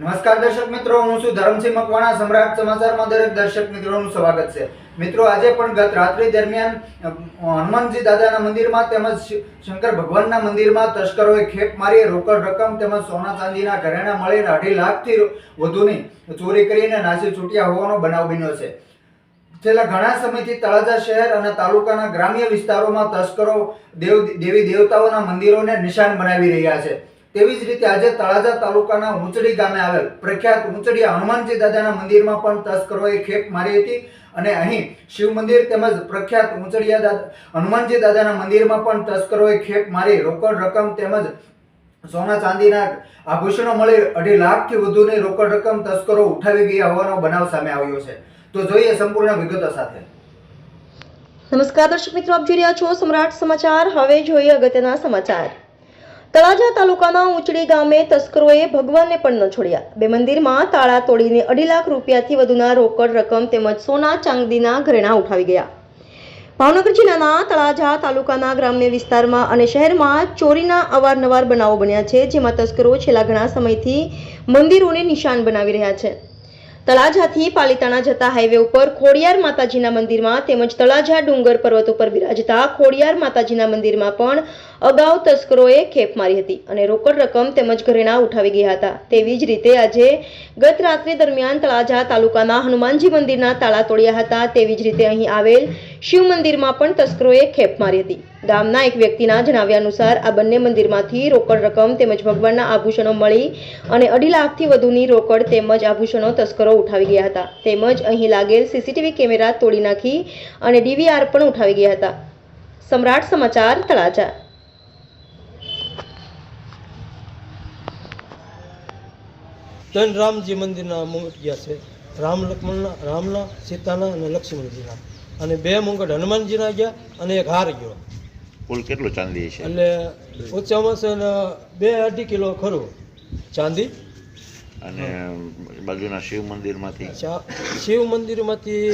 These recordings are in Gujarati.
નમસ્કાર દર્શક મિત્રો, હું છું ધરમસિંહ મકવાણા, સમ્રાટ સમાચારમાં દરેક દર્શક મિત્રોનું સ્વાગત છે. મિત્રો, આજે પણ ગત રાત્રિ દરમિયાન હનુમાનજી દાદાના મંદિરમાં તેમજ શંકર ભગવાનના મંદિરમાં તસ્કરોએ ખેપ મારી, રોકડ રકમ તેમજ સોના ચાંદીના ઘરેણા મળીને અઢી લાખથી વધુની ચોરી કરીને નાસી છૂટ્યા હોવાનો બનાવ બન્યો છે. છેલ્લા ઘણા સમયથી તળાજા શહેર અને તાલુકાના ગ્રામ્ય વિસ્તારોમાં તસ્કરો દેવ, દેવી દેવતાઓના મંદિરોને નિશાન બનાવી રહ્યા છે. તેવી જ રીતે આજે તળાજા તાલુકાના ઊંચડી ગામે આવેલ પ્રખ્યાત ઊંચડી હનુમાનજી દાદાના મંદિરમાં પણ તસ્કરોએ ખેપ મારી હતી અને અહીં શિવ મંદિર તેમજ પ્રખ્યાત ઊંચડિયા દાદા, હનુમાનજી દાદાના મંદિરમાં પણ તસ્કરોએ ખેપ મારી, રોકડ રકમ તેમજ સોના ચાંદીના આભૂષણો મળી, અઢી લાખથી વધુની રોકડ રકમ તસ્કરો ઉઠાવી ગયા હોવાનો બનાવ સામે આવ્યો છે. તો જોઈએ સંપૂર્ણ વિગતો સાથે. નમસ્કાર, દર્શક મિત્રો, આપ જોઈ રહ્યા છો સમ્રાટ સમાચાર. હવે જોઈએ અગત્યના સમાચાર. તળાજા તાલુકાના ઊંચડી ગામે તસ્કરોએ ભગવાનને પણ ન છોડ્યા. બે મંદિરમાં તાળા તોડીને અઢી લાખ રૂપિયાથી વધુના રોકડ રકમ તેમજ સોના ચાંદીના ઘરેણા ઉઠાવી ગયા. ભાવનગર જિલ્લાના તળાજા તાલુકાના ગ્રામ્ય વિસ્તારમાં અને શહેરમાં ચોરીના અવારનવાર બનાવો બન્યા છે, જેમાં તસ્કરો છેલ્લા ઘણા સમયથી મંદિરોને નિશાન બનાવી રહ્યા છે. તળાજાથી પાલિતાણા જતા હાઈવે ઉપર ખોડિયાર માતાજીના મંદિરમાં તેમજ તળાજા ડુંગર પર્વત ઉપર બિરાજતા ખોડિયાર માતાજીના મંદિરમાં પણ અગાઉ તસ્કરોએ ખેપ મારી હતી અને રોકડ રકમ તેમજ ઘરેણા ઉઠાવી ગયા હતા. તેવી જ રીતે આજે ગત રાત્રિ દરમિયાન તળાજા તાલુકાના હનુમાનજી મંદિરના તાળા તોડ્યા હતા. તેવી જ રીતે અહીં આવેલ શિવ મંદિરમાં પણ તસ્કરોએ ખેપ મારી હતી. ગામના એક વ્યક્તિના જણાવ્યા અનુસાર આ બંને મંદિરમાંથી રોકડ રકમ તેમજ ભગવાનના આભૂષણો મળી અને અઢી લાખથી વધુની રોકડ તેમજ આભૂષણો તસ્કરો ઉઠાવી ગયા હતા. તેમજ અહીં લાગેલ સીસીટીવી કેમેરા તોડી નાખી અને ડીવીઆર પણ ઉઠાવી ગયા હતા. સમ્રાટ સમાચાર તળાજા ત્રણ રામજી મંદિરના મુંગટ ગયા છે. રામ લક્ષ્મણના રામના સીતાના અને લક્ષ્મણજીના. અને બે મુંગટ હનુમાનજીના ગયા અને એક હાર ગયો. કુલ કેટલું ચાંદી છે? એટલે ઓછામાં ઓછા ને બે અઢી કિલો ખરું. ચાંદી? અને બાજુના શિવ મંદિરમાંથી? શિવ મંદિરમાંથી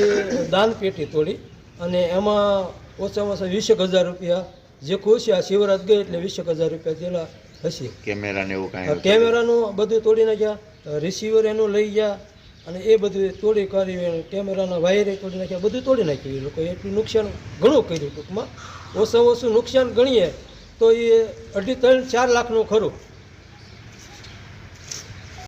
દાન પેટી તોડી અને એમાં ઓછામાં ઓછા વીસેક હજાર રૂપિયા. જે ખુશી આ શિવરાત ગઈ એટલે વીસેક હજાર રૂપિયા દેલા હશે. કેમેરા ને એવું કાંઈ કેમેરાનું બધું તોડી નાખ્યા રિસીવર એનું લઈ ગયા અને એ બધું તોડી કરી કેમેરાના વાયરે તોડી નાખ્યા, બધું તોડી નાખ્યું. એ લોકોએ એટલું નુકસાન ઘણું કર્યું ટૂંકમાં. ઓછામાં ઓછું નુકસાન ગણીએ તો એ અઢી ત્રણ ચાર લાખનું ખરું.